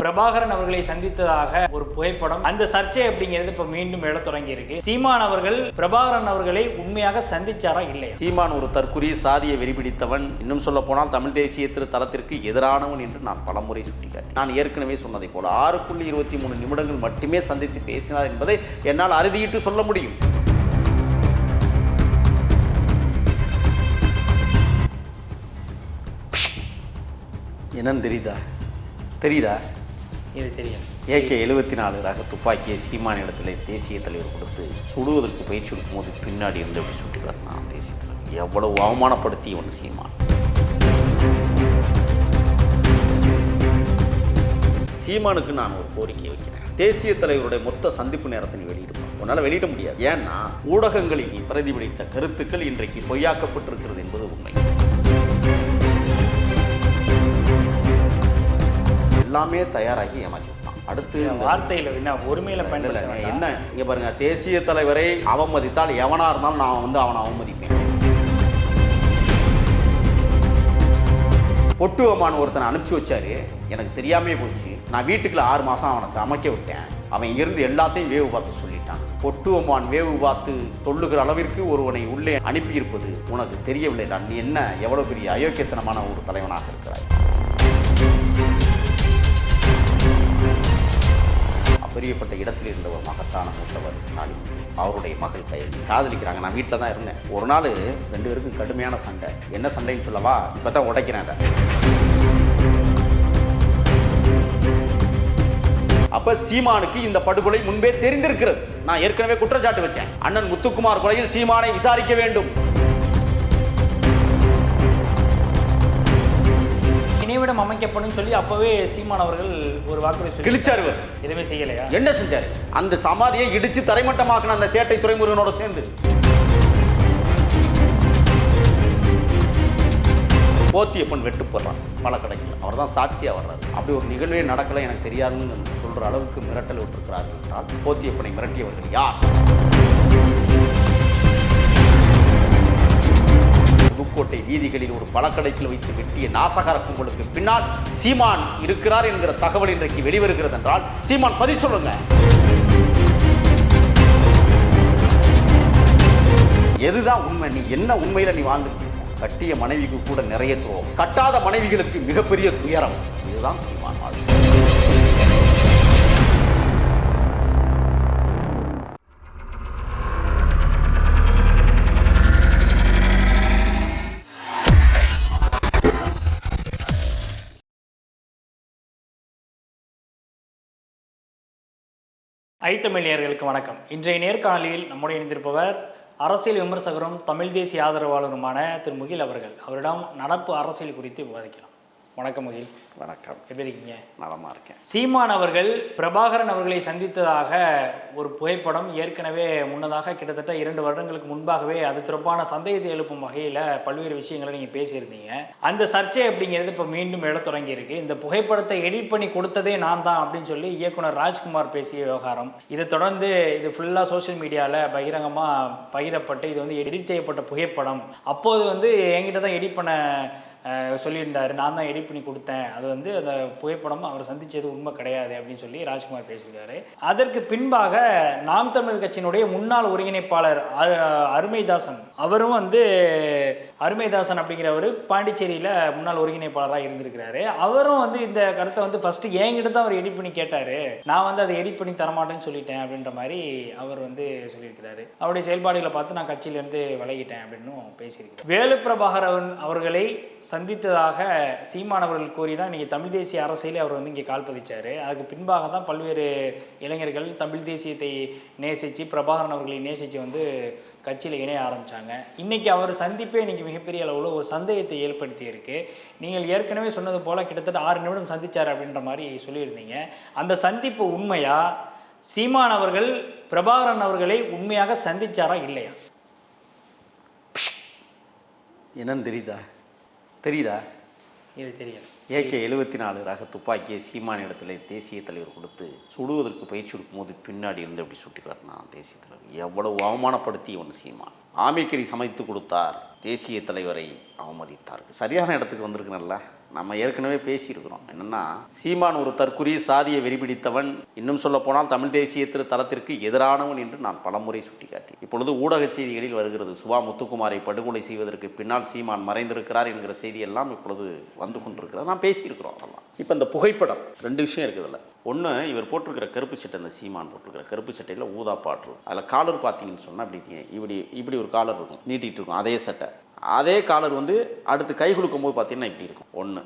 பிரபாகரன் அவர்களை சந்தித்ததாக ஒரு புகைப்படம். அந்த சர்ச்சை அப்படிங்கிறது இப்ப மீண்டும் எழ தொடங்கி இருக்கு. சீமான் அவர்கள் பிரபாகரன் அவர்களை உண்மையாக சந்திச்சாரா இல்லையா? சீமான் ஒரு தற்குறி சாதியை வெறிபிடித்தவன். இன்னும் சொல்ல போனால் தமிழ் தேசிய தளத்திற்கு எதிரானவன் என்று நான் பலமுறை சுட்டிக்காட்டேன் நான் ஏற்கனவே சொன்னதை போல ஆறு புள்ளி இருபத்தி மூணு நிமிடங்கள் மட்டுமே சந்தித்து பேசினார் என்பதை என்னால் அறுதியிட்டு சொல்ல முடியும். என்னன்னு தெரியுதா? தெரியுதா? இது தெரியும். ஏகே எழுபத்தி நாலு ரக துப்பாக்கியை சீமான இடத்துல தேசிய தலைவர் கொடுத்து சுடுவதற்கு பயிற்சி கொடுக்கும்போது பின்னாடி இருந்து அப்படி சுட்டி காட்டினான் தேசிய தலைவர். எவ்வளவு அவமானப்படுத்தி ஒன்று சீமான். சீமானுக்கு நான் ஒரு கோரிக்கை வைக்கிறேன். தேசிய தலைவருடைய மொத்த சந்திப்பு நேரத்தை நீ வெளியிடுவோம் உன்னால் வெளியிட முடியாது. ஏன்னா ஊடகங்களில் நீ பிரதிபலித்த கருத்துக்கள் இன்றைக்கு பொய்யாக்கப்பட்டிருக்கிறது என்பது உண்மை. எல்லாமே தயாராகி ஏமாற்றி விட்டான். அடுத்து வார்த்தையில என்ன ஒருமையில பயன்படுத்த. என்ன? இங்க பாருங்க தேசிய தலைவரை அவமதித்தால் எவனா இருந்தாலும் நான் வந்து அவனை அவமதிப்பேன். பொட்டுவமான ஒருத்தனை அனுப்பிச்சு வச்சாரு. எனக்கு தெரியாமே போச்சு. நான் வீட்டுக்குள்ள ஆறு மாசம் அவனை அமைக்க விட்டேன். அவன் இருந்து எல்லாத்தையும் வேவு பார்த்து சொல்லிட்டான். பொட்டுவமான் வேவு பார்த்து சொல்லுகிற அளவிற்கு ஒருவனை உள்ளே அனுப்பியிருப்பது உனக்கு தெரியவில்லை. நான் நீ என்ன எவ்வளவு பெரிய அயோக்கியத்தனமான ஒரு தலைவனாக இருக்கிறாய்? அப்பரியப்பட்ட இடத்தில் இருந்த ஒரு மகத்தான மூத்தவர் ஸ்டாலின் அவருடைய மகள் கையில் காதலிக்கிறாங்க. நான் வீட்டில் தான் இருந்தேன். ஒரு நாள் ரெண்டு பேருக்கும் கடுமையான சண்டை. என்ன சண்டைன்னு சொல்லவா? இப்போ தான் உடைக்கிறேன் அதை. அப்ப சீமானுக்கு இந்த படுகொலை முன்பே தெரிந்திருக்கிறது. நான் ஏற்கனவே குற்றச்சாட்டு வச்சேன். அண்ணன் முத்துக்குமார் கொலையில் சீமானை விசாரிக்க வேண்டும். நினைவிடம் அமைக்கப்படும் சொல்லி அப்பவே சீமான் அவர்கள் ஒரு வாக்குறுதி சொல்லி கிழிச்சாரு. எதுவுமே செய்யலையா? என்ன செஞ்சாரு? அந்த சமாதியை இடிச்சு தரைமட்டமாக்கின அந்த சேட்டை துறைமுருகனோட சேர்ந்து. போத்தியப்பன் வெட்டு போடுறான். பல கடைகள். அவர் தான் சாட்சியாக வர்றாரு. அப்படி ஒரு நிகழ்வே நடக்கலை எனக்கு தெரியாதுன்னு சொல்கிற அளவுக்கு மிரட்டல் விட்டுருக்கிறார்கள் என்றால் போத்தியப்பனை மிரட்டியவர்கள் யார்? புதுக்கோட்டை வீதிகளில் ஒரு பழக்கடைக்கில் வைத்து வெட்டிய நாசகார கும்பலுக்கு பின்னால் சீமான் இருக்கிறார் என்கிற தகவல் இன்றைக்கு வெளிவருகிறது என்றால் சீமான் பதில் சொல்லுங்க. எதுதான் உண்மை? நீ என்ன உண்மையில நீ வாழ்ந்து கட்டிய மனைவிக்கு கூட நிறைய துரோகம். கட்டாத மனைவிகளுக்கு மிகப்பெரிய துயரம். இதுதான் சீமான் வாழ்க்கை. ஐத்தமிழியர்களுக்கு வணக்கம். இன்றைய நேர்காணலில் நம்முடைய இணைந்திருப்பவர் அரசியல் விமர்சகரும் தமிழ் தேசிய ஆதரவாளருமான திரு முகில் அவர்கள். அவரிடம் நடப்பு அரசியல் குறித்து விவாதிக்கலாம். வணக்கம் முகில் வணக்கம். எப்படி இருக்கீங்க? நலமா இருக்கேன். சீமான் அவர்கள் பிரபாகரன் அவர்களை சந்தித்ததாக ஒரு புகைப்படம் ஏற்கனவே முன்னதாக கிட்டத்தட்ட இரண்டு வருடங்களுக்கு முன்பாகவே அது தொடர்பான சந்தேகத்தை எழுப்பும் வகையில் பல்வேறு விஷயங்களை நீங்கள் பேசியிருந்தீங்க. அந்த சர்ச்சை அப்படிங்கிறது இப்போ மீண்டும் எழத் தொடங்கி இருக்கு. இந்த புகைப்படத்தை எடிட் பண்ணி கொடுத்ததே நான் தான் அப்படின்னு சொல்லி இயக்குனர் ராஜ்குமார் பேசிய விவகாரம். இதை தொடர்ந்து இது ஃபுல்லாக சோஷியல் மீடியாவில் பகிரங்கமாக பகிரப்பட்டு இது வந்து எடிட் செய்யப்பட்ட புகைப்படம். அப்போது வந்து என்கிட்ட தான் எடிட் பண்ண சொல்லியிருந்தாரு. நான் தான் எடிட் பண்ணி கொடுத்தேன். அது வந்து அந்த புகைப்படம் அவர் சந்தித்தது உண்மை கிடையாது அப்படின்னு சொல்லி ராஜ்குமார் பேசியிருக்காரு. அதற்கு பின்பாக நாம் தமிழர் கட்சியினுடைய முன்னாள் ஒருங்கிணைப்பாளர் அரு- அருமைதாசன். அவரும் வந்து அருமைதாசன் அப்படிங்கிறவர் பாண்டிச்சேரியில் முன்னாள் ஒருங்கிணைப்பாளராக இருந்திருக்கிறாரு. அவரும் வந்து இந்த கருத்தை வந்து ஃபர்ஸ்ட் என்கிட்ட தான் அவர் எடிட் பண்ணி கேட்டார். நான் வந்து அதை எடிட் பண்ணி தரமாட்டேன்னு சொல்லிட்டேன் அப்படின்ற மாதிரி அவர் வந்து சொல்லியிருக்கிறாரு. அவருடைய செயல்பாடுகளை பார்த்து நான் கட்சியிலேருந்து விலகிட்டேன் அப்படின்னும் பேசியிருக்கேன் வேலு பிரபாகரன் அவர்களை சந்தித்ததாக சீமானவர்கள் கூறி தான் இன்றைக்கி தமிழ் தேசிய அரசியலே அவர் வந்து இங்கே கால் பதிச்சார். அதுக்கு பின்பாக தான் பல்வேறு இளைஞர்கள் தமிழ் தேசியத்தை நேசித்து பிரபாகரன் அவர்களை நேசித்து வந்து கட்சியில் இணைய ஆரம்பித்தாங்க இன்றைக்கி அவர் சந்திப்பே இன்றைக்கி மிகப்பெரிய அளவில் ஒரு சந்தேகத்தை ஏற்படுத்தியிருக்கு. நீங்கள் ஏற்கனவே சொன்னது போல் கிட்டத்தட்ட ஆறு நிமிடம் சந்தித்தார் அப்படின்ற மாதிரி சொல்லியிருந்தீங்க. அந்த சந்திப்பு உண்மையா? சீமான் அவர்கள் பிரபாகரன் அவர்களை உண்மையாக சந்திச்சாரா இல்லையா? என்னன்னு தெரியுதா? தெரியுதா? இது தெரியல ஏகே எழுபத்தி நாலு ரக துப்பாக்கியை சீமான இடத்துல தேசிய தலைவர் கொடுத்து சுடுவதற்கு பயிற்சி கொடுக்கும்போது பின்னாடி இருந்து அப்படி சுட்டி நான் தேசிய தலைவர். எவ்வளவு அவமானப்படுத்தி ஒன்று சீமான். ஆமைக்கறி சமைத்து கொடுத்தார். தேசிய தலைவரை அவமதித்தார் சரியான இடத்துக்கு வந்திருக்கணும்ல நம்ம ஏற்கனவே பேசியிருக்கிறோம். என்னென்னா சீமான் ஒரு தற்குறி சாதியை வெறிபிடித்தவன் இன்னும் சொல்ல போனால் தமிழ் தேசிய தளத்திற்கு எதிரானவன் என்று நான் பலமுறை சுட்டிக்காட்டி. இப்பொழுது ஊடக செய்திகளில் வருகிறது சுபா முத்துக்குமாரை படுகொலை செய்வதற்கு பின்னால் சீமான் மறைந்திருக்கிறார் என்கிற செய்தி எல்லாம் இப்பொழுது வந்து கொண்டிருக்கிறது. நான் பேசியிருக்கிறோம் அதெல்லாம். இப்போ இந்த புகைப்படம் ரெண்டு விஷயம் இருக்குதுல்ல ஒன்று இவர் போட்டிருக்கிற கருப்பு சட்டை இந்த சீமான் போட்டிருக்கிற கருப்பு சட்டையில் ஊதா பாட்டு அதில் காலர் பார்த்தீங்கன்னு சொன்னால் அப்படி இப்படி இப்படி ஒரு காலர் இருக்கும் நீட்டிகிட்டு இருக்கும் அதே சட்டை. அதே காலர் வந்து அடுத்து கை கொடுக்கும் போது பார்த்தீங்கன்னா இப்படி இருக்கும். ஒன்று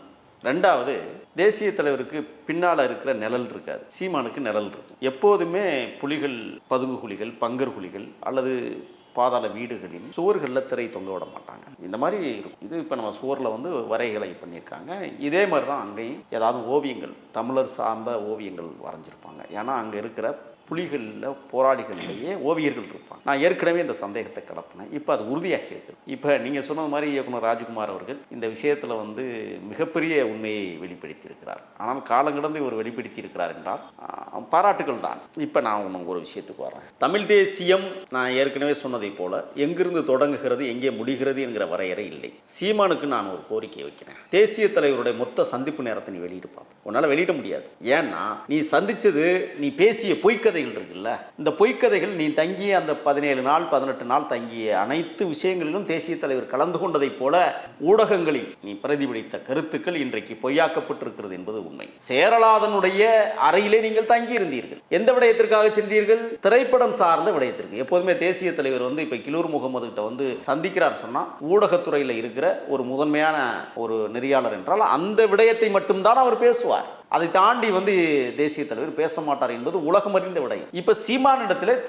ரெண்டாவது தேசிய தலைவருக்கு பின்னால் இருக்கிற நிழல் இருக்காது. சீமானுக்கு நிழல் இருக்கும். எப்போதுமே புலிகள் பதுங்கு குழிகள் பங்கர் குழிகள் அல்லது பாதாள வீடுகளின் சுவர்களில் திரை தொங்க விட மாட்டாங்க. இந்த மாதிரி இருக்கும். இது இப்போ நம்ம சுவரில் வந்து வரைகளை பண்ணியிருக்காங்க. இதே மாதிரி தான் அங்கேயும் ஏதாவது ஓவியங்கள் தமிழர் சார்ந்த ஓவியங்கள் வரைஞ்சிருப்பாங்க. ஏன்னா அங்கே இருக்கிற புலிகளில் போராளிகளிலேயே ஓவியர்கள் இருப்பாங்க. நான் ஏற்கனவே இந்த சந்தேகத்தை கிளப்பினேன் இப்போ அது உறுதியாகி இருக்குது இப்போ நீங்கள் சொன்னது மாதிரி இயக்குனர் ராஜ்குமார் அவர்கள் இந்த விஷயத்தில் வந்து மிகப்பெரிய உண்மையை வெளிப்படுத்தியிருக்கிறார். ஆனால் காலங்கடந்து இவர் வெளிப்படுத்தியிருக்கிறார் என்றால் பாராட்டுகள் தான். இப்போ நான் உனக்கு ஒரு விஷயத்துக்கு வரேன். தமிழ் தேசியம் நான் ஏற்கனவே சொன்னதை போல எங்கிருந்து தொடங்குகிறது எங்கே முடிகிறது என்கிற வரையறை இல்லை. சீமானுக்கு நான் ஒரு கோரிக்கை வைக்கிறேன். தேசிய தலைவருடைய மொத்த சந்திப்பு நேரத்தை நீ வெளியிடுப்பா உன்னால் வெளியிட முடியாது. ஏன்னா நீ சந்திச்சது நீ பேசிய பொய்க்க பொய்க்கதைகள் இருக்குல்ல? இந்த பொய்க்கதைகள் நீ தங்கிய அந்த பதினேழு நாள் பதினெட்டு நாள் தங்கிய அனைத்து விஷயங்களிலும் தேசிய தலைவர் கலந்து கொண்டதைப் போல ஊடகங்களில் நீ பிரதிபலித்த கருத்துக்கள் இன்றைக்கு பொய்யாக்கப்பட்டிருக்கிறது என்பது உண்மை. சேரலாதனுடைய அறையிலே நீங்கள் தங்கி இருந்தீர்கள் எந்த விடயத்திற்காக சென்றீர்கள்? திரைப்படம் சார்ந்த விடயத்திற்கு. எப்போதுமே தேசிய தலைவர் வந்து இப்ப கிலூர் முகமது கிட்ட வந்து சந்திக்கிறார் சொன்னா ஊடகத்துறையில் இருக்கிற ஒரு முதன்மையான ஒரு நெறியாளர் என்றால் அந்த விடயத்தை மட்டும்தான் அவர் பேசுவார். அதை தாண்டி வந்து தேசிய தலைவர் பேச மாட்டார் என்பது உலகம் அறிந்த விடை. இப்ப சீமானிடத்தில்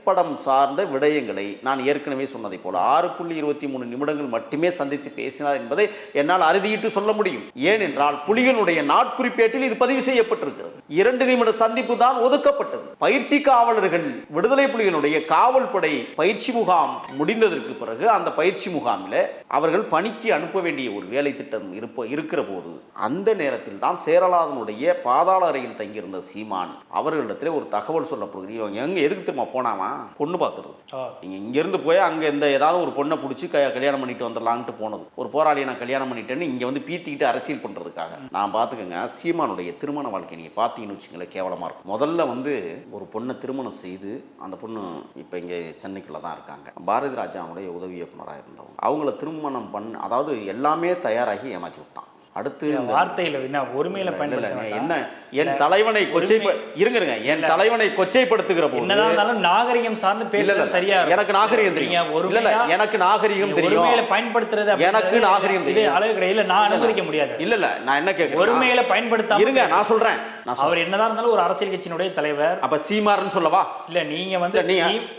திரைப்படம் சார்ந்த விடயங்களை நான் ஏற்கனவே சொன்னதை போல ஆறு புள்ளி இருபத்தி மூணு நிமிடங்கள் மட்டுமே சந்தித்து பேசினார் என்பதை என்னால் அறுதியிட்டு சொல்ல முடியும். ஏனென்றால் புலிகளுடைய நாட்குறிப்பேட்டில் இது பதிவு செய்யப்பட்டிருக்கிறது. இரண்டு நிமிட சந்திப்பு தான் ஒதுக்கப்பட்டது. பயிற்சி காவலர்கள் விடுதலை புலிகளுடைய காவல் படை பயிற்சி முகாம் முடிந்ததற்கு பிறகு அந்த பயிற்சி முகாமில் அவர்கள் பணிக்கு அனுப்ப வேண்டிய ஒரு வேலை திட்டம் இருப்ப இருக்கிற போது அந்த நேரத்தில் தான் சேரலாதனுடைய பாதாள அறையில் தங்கியிருந்த சீமான் அவர்களிடத்தில் ஒரு தகவல் சொல்லப்படுகிறது. இவங்க எங்க எதுக்கு திரும்ப போனாமா பொண்ணு பார்க்கறது. ஓ நீங்க இங்கிருந்து போய் அங்க இந்த ஏதாவது ஒரு பொண்ணை பிடிச்சி க கல்யாணம் பண்ணிட்டு வந்துடலான்ட்டு போனது. ஒரு போராளியை நான் கல்யாணம் பண்ணிட்டேன்னு இங்க வந்து பீத்திக்கிட்டு அரசியல் பண்றதுக்காக. நான் பார்த்துக்கங்க சீமானுடைய திருமண வாழ்க்கை நீங்க பார்த்தீங்கன்னு வச்சுங்களேன் கேவலமா இருக்கும். முதல்ல வந்து ஒரு பொண்ணை திருமணம் செய்து அந்த பொண்ணு இப்போ இங்கே சென்னைக்குள்ள தான் இருக்காங்க. பாரதி ராஜாவுடைய உதவி இயக்குனராக இருந்தவங்க. அவங்கள திருமணம் பண்ண அதாவது எல்லாமே தயாராகி ஏமாற்றி விட்டான். அடுத்து வார்த்தையில என்ன ஒருமையில பயன்படுத்த. என்ன என் தலைவனை கொச்சை இருங்க என் தலைவனை கொச்சைப்படுத்துகிற போது என்னதான் இருந்தாலும் நாகரிகம் சார்ந்து பேசுறது சரியா. எனக்கு நாகரிகம் தெரியும் ஒருமையா எனக்கு நாகரிகம் தெரியும் ஒருமையில பயன்படுத்துறது எனக்கு நாகரிகம் இது தெரியும். அழகு கிடையாது நான் அனுமதிக்க முடியாது இல்ல இல்ல நான் என்ன கேட்கிறேன் ஒருமையில பயன்படுத்தாம இருங்க நான் சொல்றேன். அவர் என்னதான் இருந்தாலும் ஒரு அரசியல் கட்சியினுடைய தலைவர். அப்ப சீமார்னு சொல்லவா? இல்ல நீங்க இல்ல வந்து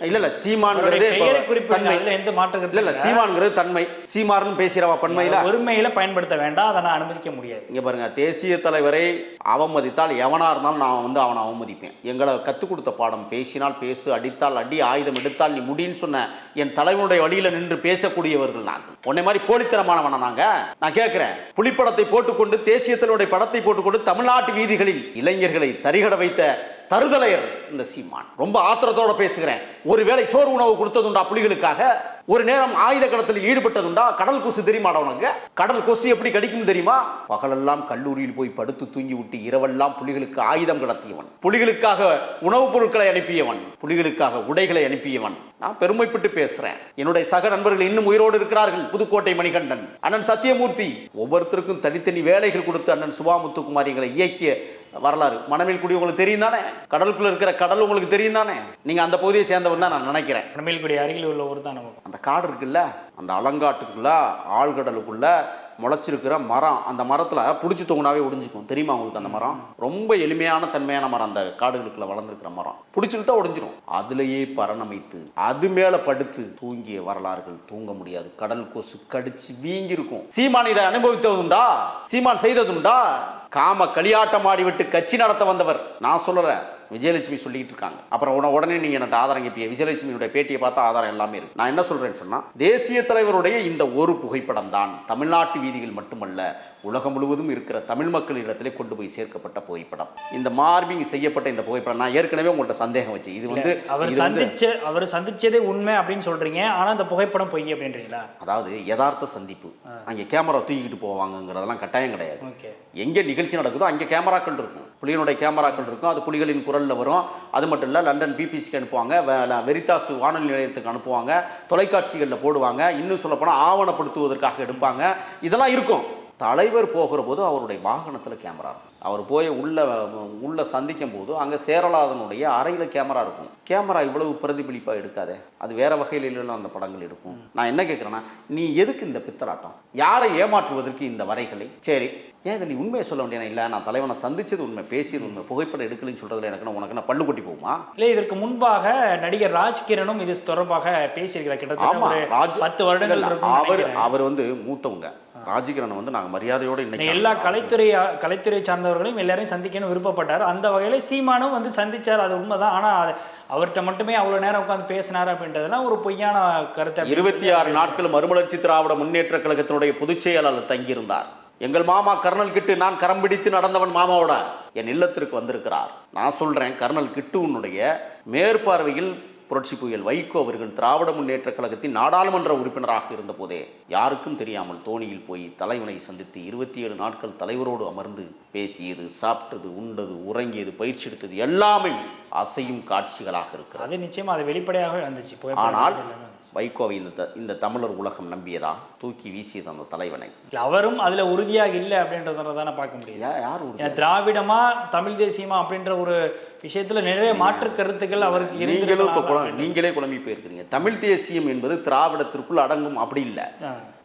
இல்ல இல்ல சீமான்ங்கிறது தன்மை. அதுல எந்த மாற்று இல்ல இல்ல இல்ல. சீமான்ங்கிறது தன்மை. சீமார்னு பேசுறவா பன்மையில? ஒருமையில பயன்படுத்த வேண்டாம் அதை நான் அனுமதிக்க முடியாது. இங்க பாருங்க தேசிய தலைவரை அவமதித்தால் எவனா இருந்தாலும் நான் வந்து அவனை அவமதிப்பேன். எங்களை கற்றுக் கொடுத்த பாடம் பேசினால் பேசு அடித்தால் அடி ஆயுதம் எடுத்தால் நீ முடின்னு சொன்ன என் தலைவனுடைய வழியில நின்று பேசக்கூடியவர்கள் நாங்கள் உன்னை மாதிரி போலித்தனமானவனா நாங்க? நான் கேட்கிறேன் புலிப்படத்தை போட்டுக்கொண்டு தேசிய தலைவருடைய படத்தை போட்டுக்கொண்டு தமிழ்நாட்டு வீதிகளில் இளைஞர்களை தரிகட வைத்த தருதலையர் இந்த சீமான். ரொம்ப ஆத்திரத்தோட பேசுகிறேன். ஒருவேளை சோறு உணவு கொடுத்ததுண்டா புலிகளுக்காக? ஒரு நேரம் ஆயுத கடத்தில் ஈடுபட்டதுண்டா? கடல் கொசு தெரியுமாடா உனக்கு? கடல் கொசு எப்படி கடிக்கும் தெரியுமா? பகலெல்லாம் கல்லூரியில் போய் படுத்து தூங்கி விட்டு இரவெல்லாம் புலிகளுக்கு ஆயுதம் கடத்தியவன். புலிகளுக்காக உணவுப் பொருட்களை அனுப்பியவன். புலிகளுக்காக உடைகளை அனுப்பியவன். நான் பெருமைப்பட்டு பேசுறேன். என்னுடைய சக நண்பர்கள் இன்னும் உயிரோடு இருக்கிறார்கள் புதுக்கோட்டை மணிகண்டன். அண்ணன் சத்தியமூர்த்தி ஒவ்வொருத்தருக்கும் தனித்தனி வேலைகள் கொடுத்து அண்ணன் சுபாமுத்துக்குமார் எங்களை இயக்கிய வரலாறு. மணமேல் குடி உங்களுக்கு தெரியும் தானே? கடலுக்குள்ள இருக்கிற கடல் உங்களுக்கு தெரியும் தானே? நீங்க அந்த பகுதியை சேர்ந்தவன் தான் நான் நினைக்கிறேன். மேல்குடி அருகில் உள்ள ஊர் தான் நமக்கு. அந்த காடு இருக்குல்ல? அந்த அலங்காட்டுக்குள்ள ஆழ்கடலுக்குள்ள முளைச்சிருக்கிற மரம் அந்த மரத்தில் பிடிச்சி தொங்குனாவே ஒடிஞ்சிக்கும் தெரியுமா உங்களுக்கு அந்த மரம்? ரொம்ப எளிமையான தன்மையான மரம் அந்த காடுகளுக்குள்ள வளர்ந்துருக்கிற மரம். பிடிச்சிக்கிட்டா ஒடிஞ்சிடும் அதுலேயே பரணமைத்து அது மேலே படுத்து தூங்கிய வரலாறுகள் தூங்க முடியாது. கடல் கொசு கடிச்சு வீங்கிருக்கும் சீமான் இதை அனுபவித்ததுண்டா? சீமான் செய்ததுண்டா? காம களியாட்டம் ஆடிவிட்டு கட்சி நடத்த வந்தவர். நான் சொல்லுறேன் விஜயலட்சுமி சொல்லிட்டு இருக்காங்க. அப்புறம் உடனே நீங்க எனக்கு ஆதாரம் கேட்பீங்க விஜயலட்சுமியுடைய பேட்டியை பார்த்தா ஆதாரம் எல்லாமே இருக்கு. நான் என்ன சொல்றேன்னு சொன்னா தேசிய தலைவருடைய இந்த ஒரு புகைப்படம் தான் தமிழ்நாட்டு வீதிகள் மட்டுமல்ல உலகம் முழுவதும் இருக்கிற தமிழ் மக்களிடத்திலே கொண்டு போய் சேர்க்கப்பட்ட புகைப்படம். இந்த மார்பிங் செய்யப்பட்ட இந்த புகைப்படம் நான் ஏற்கனவே உங்கள்ட்ட சந்தேகம் வச்சு இது வந்து அவர் சந்திச்ச அவர் சந்திச்சதே உண்மை அப்படின்னு சொல்றீங்க ஆனா அந்த புகைப்படம் பொய் அப்படின்றீங்களா? அதாவது யதார்த்த சந்திப்பு. அங்கே கேமரா தூக்கிட்டு போவாங்கங்கிறதெல்லாம் கட்டாயம் கிடையாது. எங்கே நிகழ்ச்சி நடக்குதோ அங்கே கேமராக்கள் இருக்கும். புலியினுடைய கேமராக்கள் இருக்கும் அது புலிகளின் குரலில் வரும். அது மட்டும் இல்லை லண்டன் பிபிசிக்கு அனுப்புவாங்க வெரிதாஸ் வானொலி நிலையத்துக்கு அனுப்புவாங்க தொலைக்காட்சிகளில் போடுவாங்க இன்னும் சொல்லப்போனால் ஆவணப்படுத்துவதற்காக எடுப்பாங்க. இதெல்லாம் இருக்கும். தலைவர் போகிற போது அவருடைய வாகனத்தில் கேமரா இருக்கும். அவர் போய் உள்ள உள்ள சந்திக்கும் போது அங்கே சேரலாதனுடைய அறையில் கேமரா இருக்கும். கேமரா இவ்வளவு பிரதிபலிப்பாக எடுக்காதே. அது வேற வகையிலாம் அந்த படங்கள் எடுக்கும். நான் என்ன கேட்குறேன்னா நீ எதுக்கு இந்த பித்தலாட்டம்? யாரை ஏமாற்றுவதற்கு இந்த வரைகளை சரி. ஏன் இதை நீ உண்மையை சொல்ல வேண்டிய இல்லை? நான் தலைவனை சந்திச்சது உண்மை பேசியது உண்மை புகைப்படம் எடுக்கலைன்னு சொல்றதுல எனக்கு உனக்கு என்ன பல்லு கொட்டி போகுமா? இல்லை இதற்கு முன்பாக நடிகர் ராஜ்கிரனும் இது தொடர்பாக பேசியிருக்கிறார். கிட்டத்தட்ட ராஜ் பத்து வருடங்கள் அவர். அவர் வந்து மூத்தவங்க. ராஜகிரனை வந்து நாங்கள் மரியாதையோடு இன்னைக்கு எல்லா கலைத்துறை கலைத்துறை சார்ந்தவர்களையும் எல்லாரையும் சந்திக்கணும் விருப்பப்பட்டார். அந்த வகையில சீமானும் வந்து சந்திச்சார். அது உண்மைதான். ஆனா அது அவர்கிட்ட மட்டுமே அவ்வளவு நேரம் உட்காந்து பேசினார் அப்படின்றதெல்லாம் ஒரு பொய்யான கருத்தை இருபத்தி ஆறு நாட்கள் மறுமலர்ச்சி திராவிட முன்னேற்ற கழகத்தினுடைய பொதுச் செயலாளர் தங்கியிருந்தார். எங்கள் மாமா கர்னல் கிட்டு நான் கரம் பிடித்து நடந்தவன் மாமாவோட என் இல்லத்திற்கு வந்திருக்கிறார். நான் சொல்றேன் கர்னல் கிட்டுவனுடைய மேற்பார்வையில் புரட்சி புயல் வைகோ அவர்கள் திராவிட முன்னேற்ற கழகத்தின் நாடாளுமன்ற உறுப்பினராக இருந்தபோதே யாருக்கும் தெரியாமல் தோணியில் போய் தலைவனை சந்தித்து இருபத்தி ஏழு நாட்கள் தலைவரோடு அமர்ந்து பேசியது சாப்பிட்டது உண்டது உறங்கியது பயிற்சி எடுத்தது எல்லாமே அசையும் காட்சிகளாக இருக்கிறது அது நிச்சயமா அது வெளிப்படையாகவே வந்துச்சு புகைப்படம் ஆனால். வைகோவை இந்த இந்த தமிழர் உலகம் நம்பியதா? தூக்கி வீசியது அந்த தலைவனை. அவரும் அதுல உறுதியாக இல்லை அப்படின்றத தானே பார்க்க முடியுது. யா- யார் திராவிடமா தமிழ் தேசியமா அப்படின்ற ஒரு விஷயத்துல நிறைய மாற்று கருத்துக்கள் அவருக்கு நீங்களும் இப்போ குழம்பு நீங்களே குழம்பி போயிருக்கிறீங்க. தமிழ் தேசியம் என்பது திராவிடத்திற்குள் அடங்கும் அப்படி இல்லை.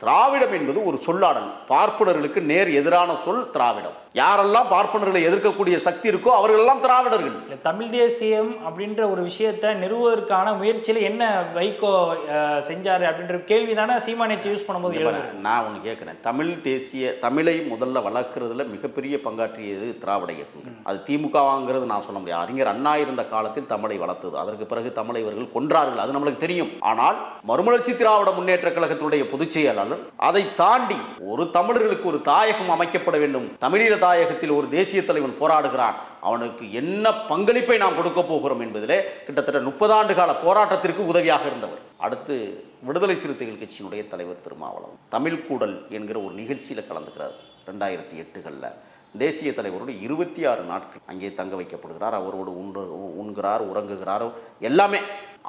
திராவிடம் என்பது ஒரு சொல்லாடல். பார்ப்பனர்களுக்கு நேர் எதிரான சொல் திராவிடம். யாரெல்லாம் பார்ப்பனர்களை எதிர்க்கக்கூடிய சக்தி இருக்கோ அவர்களெல்லாம் திராவிடர்கள். இல்ல தமிழ் தேசியம் அப்படின்ற ஒரு விஷயத்தை நிறுவுவதற்கான முயற்சியில என்ன வைகோ செஞ்சாரு அப்படின்ற கேள்வி தானே சீமானிச்சு யூஸ் பண்ணும்போது நான் ஒன்று கேட்குறேன் தமிழ் தேசிய தமிழை முதல்ல வளர்க்குறதுல மிகப்பெரிய பங்காற்றியது திராவிட இயக்கங்கள். அது திமுகவாங்கிறது நான் சொல்ல முடியாது. அறிஞர் அண்ணா இருந்த காலத்தில் தமிழை வளர்த்தது. அதற்கு பிறகு தமிழை இவர்கள் கொன்றார்கள். அது நம்மளுக்கு தெரியும். ஆனால் மறுமலர்ச்சி திராவிட முன்னேற்ற கழகத்தினுடைய பொதுச் செயலாளர் அதை தாண்டி ஒரு தமிழர்களுக்கு ஒரு தாயகம் அமைக்கப்பட வேண்டும். தமிழீழ தாயகத்தில் ஒரு தேசிய தலைவன் போராடுகிறான். அவனுக்கு என்ன பங்களிப்பை நாம் கொடுக்க போகிறோம் என்பதிலே கிட்டத்தட்ட முப்பது ஆண்டு கால போராட்டத்திற்கு உதவியாக இருந்தவர். அடுத்து விடுதலை சிறுத்தைகள் கட்சியினுடைய தலைவர் திருமாவளவன். தமிழ் கூடல் என்கிற ஒரு நிகழ்ச்சியில் கலந்துக்கிறார் ரெண்டாயிரத்தி எட்டுகளில். தேசிய தலைவரோடு இருபத்தி ஆறு நாட்கள் அங்கே தங்க வைக்கப்படுகிறார். அவரோடு உண்டு உண்கிறார் உறங்குகிறார். எல்லாமே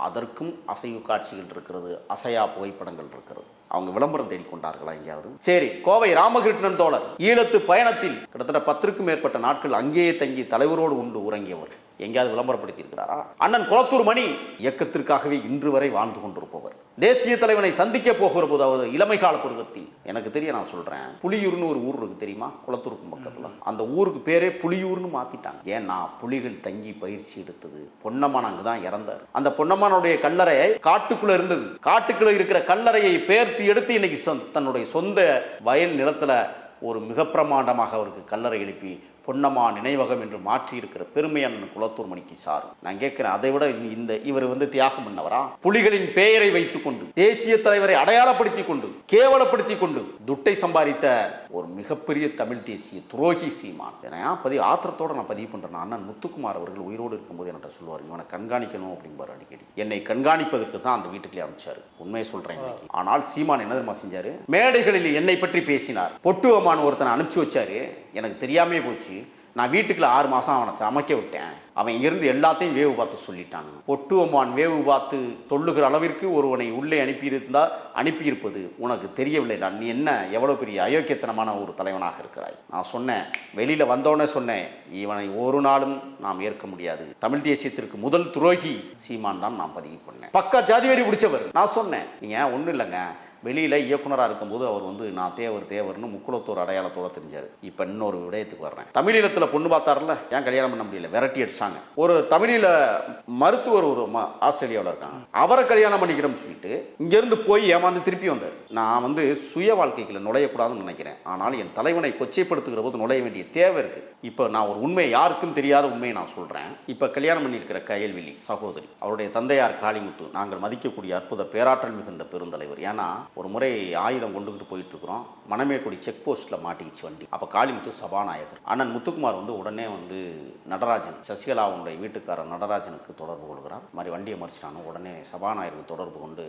அதற்கும் அசைவு காட்சிகள் இருக்கிறது அசையா புகைப்படங்கள் இருக்கிறது. அவங்க விளம்பரம் தேடிக்கொண்டார்களா எங்கேயாவது? சரி கோவை ராமகிருஷ்ணன் தோழர் ஈழத்து பயணத்தில் கிட்டத்தட்ட பத்திற்கும் மேற்பட்ட நாட்கள் அங்கேயே தங்கி தலைவரோடு உண்டு உறங்கியவர். எங்கேயாவது விளம்பரப்படுத்தி இருக்கிறாரா அண்ணன் குளத்தூர் மணி இயக்கத்திற்காகவே இன்று வரை வாழ்ந்து கொண்டிருப்பவர். தேசிய தலைவனை சந்திக்க போகிற போது அவர் இளமை கால பருவத்தில் எனக்கு தெரிய நான் சொல்றேன் புலியூர்னு ஒரு ஊர் இருக்கு தெரியுமா? குளத்தூருக்கு பக்கத்துல. அந்த ஊருக்கு பேரே புலியூர்னு மாத்திட்டாங்க. ஏன்னா புலிகள் தங்கி பயிற்சி எடுத்தது. பொன்னம்மான் அங்குதான் இறந்தார். அந்த பொன்னம்மானுடைய கல்லறை காட்டுக்குள்ள இருந்தது. காட்டுக்குள்ள இருக்கிற கல்லறையை பேர் எடுத்து இன்னைக்கு சொந்த- தன்னுடைய சொந்த வயல் நிலத்தில் ஒரு மிக பிரமாண்டமாக அவருக்கு கல்லறை எழுப்பி பொன்னம்மா நினைவகம் என்று மாற்றி இருக்கிற பெருமை அண்ணன் குளத்தூர் மணிக்கு சாரும் நான் கேட்கிறேன் அதை விட இந்த- இவர் வந்து தியாகம் பண்ணவரா? புலிகளின் பெயரை வைத்துக் கொண்டு தேசிய தலைவரை அடையாளப்படுத்தி கொண்டு கேவலப்படுத்தி கொண்டு துட்டை சம்பாதித்த ஒரு மிகப்பெரிய தமிழ் தேசிய துரோகி சீமான். இதை நான் பதிவு ஆத்திரத்தோட நான் பதிவு பண்றேன் அண்ணன் முத்துக்குமார் அவர்கள் உயிரோடு இருக்கும்போது என்கிட்ட சொல்லுவார் இவனை கண்காணிக்கணும் அப்படிம்பார் அடிக்கடி. என்னை கண்காணிப்பதற்கு தான் அந்த வீட்டுக்குள்ளே அமைச்சார் உண்மையை சொல்றேன் இன்னைக்கு. ஆனால் சீமான் என்ன தெரியுமா செஞ்சாரு? மேடைகளில் என்னை பற்றி பேசினார். பொட்டு ஒருத்தனை அனுப்பிச்சு வச்சாரு. எனக்கு தெரியாமே போச்சு. நான் வீட்டுக்குள்ள ஆறு மாதம் அவனை சமைக்க விட்டேன். அவன் இருந்து எல்லாத்தையும் வேவு பார்த்து சொல்லிட்டான். ஒட்டுவமான் அம்மான் வேவு பார்த்து சொல்லுகிற அளவிற்கு ஒருவனை உள்ளே அனுப்பியிருந்தா அனுப்பியிருப்பது உனக்கு தெரியவில்லை. நான் நீ என்ன எவ்வளோ பெரிய அயோக்கியத்தனமான ஒரு தலைவனாக இருக்கிறாய்? நான் சொன்னேன் வெளியில் வந்தோடனே சொன்னேன் இவனை ஒரு நாளும் நாம் ஏற்க முடியாது. தமிழ் தேசியத்திற்கு முதல் துரோகி சீமான் தான் நான் பதிவு பண்ணேன். பக்கா ஜாதி வெறி பிடிச்சவர். நான் சொன்னேன் நீங்கள் ஒன்றும் இல்லைங்க. வெளியில் இயக்குனராக இருக்கும்போது அவர் வந்து நான் தேவர் தேவர்னு முக்குளத்தூர் அடையாளத்தோட தெரிஞ்சார். இப்போ இன்னொரு விடயத்துக்கு வர்றேன். தமிழீழத்தில் பொண்ணு பார்த்தார்ல ஏன் கல்யாணம் பண்ண முடியல? விரட்டி அடிச்சாங்க. ஒரு தமிழீழ மருத்துவர் ஒரு ஆஸ்திரேலியாவில் இருக்காங்க. அவரை கல்யாணம் பண்ணிக்கிறோம்னு சொல்லிட்டு இங்கேருந்து போய் ஏமாந்து திருப்பி வந்தார். நான் வந்து சுய வாழ்க்கைக்குள்ள நுழையக்கூடாதுன்னு நினைக்கிறேன். ஆனால் என் தலைவனை கொச்சைப்படுத்துகிற போது நுழைய வேண்டிய தேவை இருக்குது இப்போ நான் ஒரு உண்மை யாருக்கும் தெரியாத உண்மையை நான் சொல்கிறேன் இப்போ கல்யாணம் பண்ணியிருக்கிற கயல்விழி சகோதரி அவருடைய தந்தையார் காளிமுத்து நாங்கள் மதிக்கக்கூடிய அற்புத பேராற்றல் மிகுந்த பெருந்தலைவர். ஏன்னா ஒரு முறை ஆயுதம் கொண்டுக்கிட்டு போயிட்டு இருக்கிறோம் மணமேக்குடி செக் போஸ்ட்டில் மாட்டிக்கிச்சு வண்டி. அப்போ காளிமுத்து சபாநாயகர். அண்ணன் முத்துக்குமார் வந்து உடனே வந்து நடராஜன் சசிகலாவுடைய வீட்டுக்காரர் நடராஜனுக்கு தொடர்பு கொள்கிறார். இந்த மாதிரி வண்டியை மறிச்சிட்டானோ உடனே சபாநாயகருக்கு தொடர்பு கொண்டு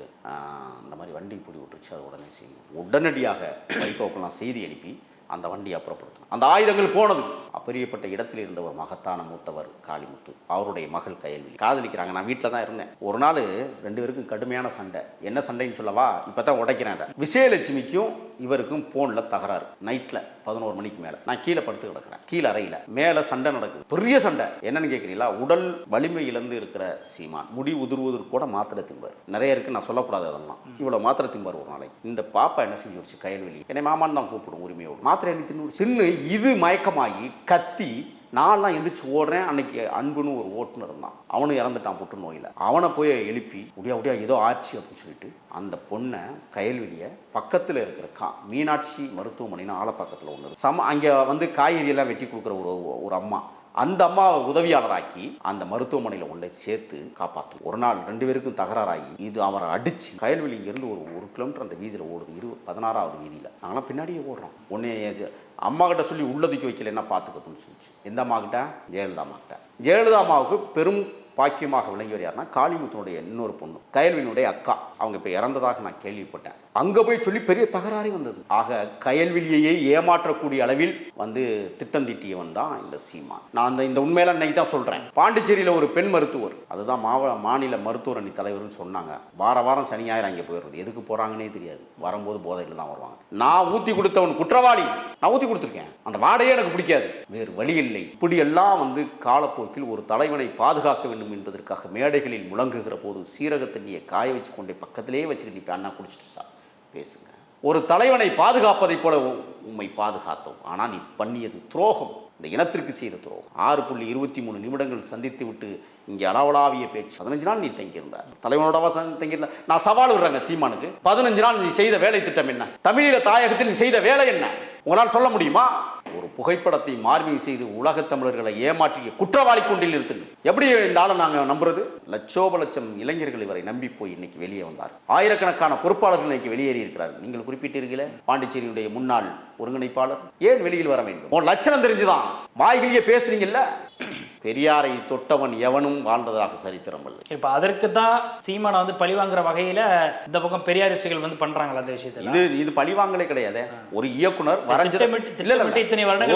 இந்த மாதிரி வண்டி பிடி விட்டுருச்சு அது உடனே செய்யும். உடனடியாக வைகோக்கெல்லாம் செய்தி அனுப்பி அந்த வண்டியை அப்புறப்படுத்தணும். அந்த ஆயுதங்கள் போனது. அப்பரியப்பட்ட இடத்தில் இருந்த ஒரு மகத்தான மூத்தவர் காளிமுத்து. அவருடைய மகள் கையல்வி காதலிக்கிறாங்க. நான் வீட்டில் தான் இருந்தேன். ஒரு நாள் ரெண்டு பேருக்கும் கடுமையான சண்டை. என்ன சண்டைன்னு சொல்லவா? இப்போ தான் உடைக்கிறேன் விஜயலட்சுமிக்கும் இவருக்கும் ஃபோனில் தகராறு. நைட்டில் பதினோரு மணிக்கு மேலே. நான் கீழே படுத்து கிடக்கிறேன். கீழே அறையில். மேலே சண்டை நடக்குது. பெரிய சண்டை. என்னன்னு கேட்குறீங்களா உடல் வலிமை இழந்து இருக்கிற சீமான். முடி உதிர்வதற்கு கூட மாத்திரை திம்பார் நிறைய இருக்கு. நான் சொல்லக்கூடாது அதெல்லாம். இவ்வளோ மாத்திரை திம்பார் ஒரு நாளைக்கு. இந்த பாப்பா என்ன செஞ்சு வச்சு கயல்வெளி. என்னை மாமான்னு தான் கூப்பிடும் உரிமையோடு. மாத்திரை என்ன தின்னு? தின்னு இது மயக்கமாகி கத்தி நான்லாம் எந்திரிச்சு ஓடுறேன். அன்னைக்கு அன்புன்னு ஒரு ஓட்டுநர் இருந்தான். அவனும் இறந்துட்டான் புற்றுநோயில் அவனை போய் எழுப்பி உடையா உடையா ஏதோ ஆச்சு அப்படின்னு சொல்லிட்டு அந்த பொண்ணை கயல்வெளியை பக்கத்தில் இருக்கிற கா மீனாட்சி மருத்துவமனைன்னு ஆலப்பக்கத்தில் ஒன்று சம அங்கே வந்து காய்கறியெல்லாம் வெட்டி கொடுக்குற ஒரு ஒரு அம்மா. அந்த அம்மாவை உதவியாளராக்கி அந்த மருத்துவமனையில் உள்ள சேர்த்து காப்பாற்றும் ஒரு நாள் ரெண்டு பேருக்கும் தகராறாகி இது அவரை அடிச்சு கயல்வெளி இருந்து ஒரு ஒரு கிலோமீட்டர் அந்த வீதியில் ஓடுது. இரு பதினாறாவது வீதியில். நாங்களாம் பின்னாடியே ஓடுறோம். உடனே இது அம்மா கிட்ட சொல்லி உள்ளதுக்கு வைக்கலைன்னா பார்த்துக்கட்டும்னு சொல்லிச்சு. எந்த அம்மா கிட்ட? ஜெயலலிதா அம்மா கிட்ட. ஜெயலலிதா அம்மாவுக்கு பெரும் பாக்கியமாக விளங்கியவர் யாருன்னா காளிமுத்தனுடைய இன்னொரு பொண்ணு கயல்வினுடைய அக்கா. அவங்க இப்போ இறந்ததாக நான் கேள்விப்பட்டேன். அங்கே போய் சொல்லி பெரிய தகராறே வந்தது. ஆக கயல்விழியையே ஏமாற்றக்கூடிய அளவில் வந்து திட்டம் தீட்டியவன் தான் இந்த சீமான். நான் அந்த இந்த உண்மையில இன்னைக்கு தான் சொல்கிறேன் பாண்டிச்சேரியில் ஒரு பெண் மருத்துவர். அதுதான் மாவ மாநில மருத்துவர் அணி தலைவர்னு சொன்னாங்க. வார வாரம் சனி ஞாயிறு அங்கே போயிடுறது. எதுக்கு போகிறாங்கன்னே தெரியாது. வரும்போது போதையில் தான் வருவாங்க. நான் ஊற்றி கொடுத்தவன் குற்றவாளி. நான் ஊற்றி கொடுத்துருக்கேன். அந்த வாடையே எனக்கு பிடிக்காது. வேறு வழி இல்லை. இப்படியெல்லாம் வந்து காலப்போக்கில் ஒரு தலைவனை பாதுகாக்க வேண்டும் என்பதற்காக மேடைகளில் முழங்குகிற போது சீரக தண்ணியை காய வச்சு கொண்டே பக்கத்திலே வச்சுக்கிட்டு இப்போ அண்ணா குடிச்சிட்டு சார் பேசுங்க. ஒரு தலைவனை பாதுகாப்பதைப் போல உண்மை பாதுகாத்தோம். ஆனால் நீ பண்ணியது துரோகம். இந்த இனத்திற்கு செய்த துரோகம். ஆறு புள்ளி இருபத்தி மூணு நிமிடங்கள் சந்தித்து விட்டு இங்கே அளவலாவிய பேச்சு. பதினஞ்சு நாள் நீ தங்கியிருந்தார் தலைவனோடவா சந்தி- தங்கியிருந்த. நான் சவால் விடுறேங்க சீமானுக்கு. பதினஞ்சு நாள் நீ செய்த வேலை திட்டம் என்ன? தமிழீழ தாயகத்தில் நீ செய்த வேலை என்ன? உங்களால் சொல்ல முடியுமா? புகைப்படத்தை மார்பிங் செய்து உலகத் தமிழர்களை ஏமாற்றிய குற்றவாளி கொண்டில் இருக்குங்க எப்படி இந்த ஆளை நாங்கள் நம்புறது? லட்சோப லட்சம் இளைஞர்கள் இவரை நம்பி போய் இன்னைக்கு வெளியே வந்தார். ஆயிரக்கணக்கான பொறுப்பாளர்கள் இன்னைக்கு வெளியேறி இருக்கிறார். நீங்கள் குறிப்பிட்டிருக்கீங்களே பாண்டிச்சேரியுடைய முன்னாள் ஒருங்கிணைப்பாளர். ஏன் வெளியில் வர வேண்டும்? உன் லட்சணம் தெரிஞ்சுதான். வாய்களியே பேசுறீங்கல்ல? பெரியாரை தொட்டவன் எவனும் வாழ்ந்ததாக சரித்திரம் இல்லை இப்போ அதற்கு தான் சீமானை வந்து பழிவாங்குற வகையில இந்த பக்கம் பெரியாரிஸ்டுகள் வந்து பண்றாங்களா அந்த விஷயத்துல? இது இது பழிவாங்கலே கிடையாது. ஒரு இயக்குனர் வரைஞ்சத